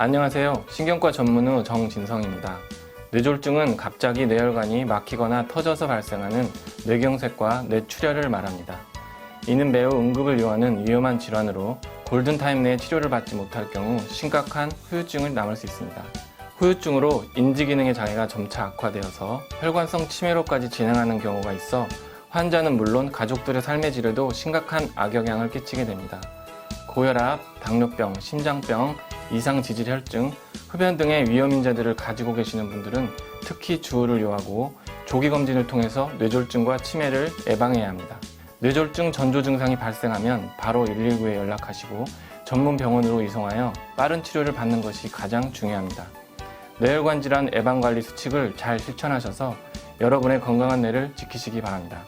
안녕하세요. 신경과 전문의 정진성입니다. 뇌졸중은 갑자기 뇌혈관이 막히거나 터져서 발생하는 뇌경색과 뇌출혈을 말합니다. 이는 매우 응급을 요하는 위험한 질환으로 골든타임 내에 치료를 받지 못할 경우 심각한 후유증을 남을 수 있습니다. 후유증으로 인지기능의 장애가 점차 악화되어서 혈관성 치매로까지 진행하는 경우가 있어 환자는 물론 가족들의 삶의 질에도 심각한 악영향을 끼치게 됩니다. 고혈압, 당뇨병, 심장병, 이상 지질 혈증, 흡연 등의 위험 인자들을 가지고 계시는 분들은 특히 주의를 요하고 조기 검진을 통해서 뇌졸중과 치매를 예방해야 합니다. 뇌졸중 전조 증상이 발생하면 바로 119에 연락하시고 전문 병원으로 이송하여 빠른 치료를 받는 것이 가장 중요합니다. 뇌혈관 질환 예방 관리 수칙을 잘 실천하셔서 여러분의 건강한 뇌를 지키시기 바랍니다.